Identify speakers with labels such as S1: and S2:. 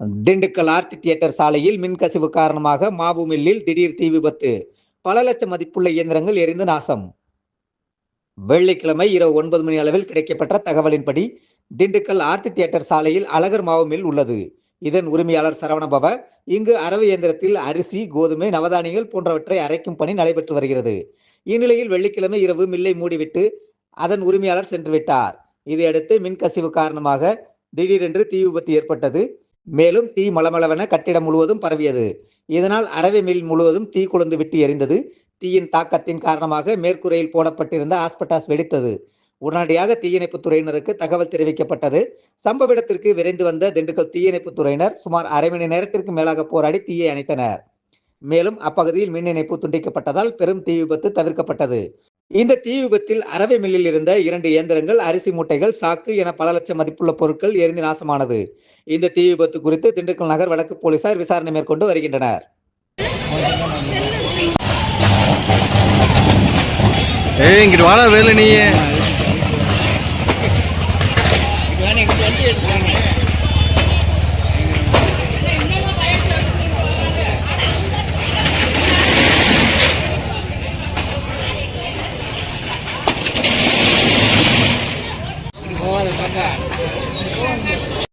S1: Dindigul Aarthi theatre சாலையில் மின்கசிவு காரணமாக மாவு மில்லில் திடீர் தீ விபத்து. பல லட்சம் மதிப்புள்ள இயந்திரங்கள் எரிந்து நாசம். வெள்ளிக்கிழமை இரவு ஒன்பது மணி அளவில் கிடைக்கப்பெற்ற தகவலின்படி திண்டுக்கல் ஆர்த்தி தியேட்டர் சாலையில் அழகர் மாவு மில் உள்ளது. இதன் உரிமையாளர் சரவணபவ இங்கு அரவு இயந்திரத்தில் அரிசி கோதுமை நவதானியங்கள் போன்றவற்றை அரைக்கும் பணி நடைபெற்று வருகிறது. இந்நிலையில் வெள்ளிக்கிழமை இரவு மில்லை மூடிவிட்டு அதன் உரிமையாளர் சென்று விட்டார் இதையடுத்து மின்கசிவு காரணமாக திடீரென்று தீ விபத்து ஏற்பட்டது. மேலும் தீ மளமளவென கட்டிடம் முழுவதும் பரவியது. இதனால் அரவை மில் முழுவதும் தீ குழந்து விட்டு எரிந்தது. தீயின் தாக்கத்தின் காரணமாக மேற்கூரையில் போடப்பட்டிருந்த ஆஸ்பட்டாஸ் வெடித்தது. உடனடியாக தீயணைப்புத் துறையினருக்கு தகவல் தெரிவிக்கப்பட்டது. சம்பவ இடத்திற்கு விரைந்து வந்த திண்டுக்கல் தீயணைப்பு துறையினர் சுமார் அரை மணி நேரத்திற்கு மேலாக போராடி தீயை அணைத்தனர். மேலும் அப்பகுதியில் மின் இணைப்பு துண்டிக்கப்பட்டதால் பெரும் தீ விபத்து தவிர்க்கப்பட்டது. இந்த தீ விபத்தில் அரவை மில்லில் இருந்த இரண்டு இயந்திரங்கள் அரிசி மூட்டைகள் சாக்கு என பல லட்சம் மதிப்புள்ள பொருட்கள் எரிந்து நாசமானது. இந்த தீ விபத்து குறித்து திண்டுக்கல் நகர் வடக்கு போலீசார் விசாரணை மேற்கொண்டு வருகின்றனர்.
S2: ஏய் இங்கிட்டு வாடா வேலை நீ
S3: か。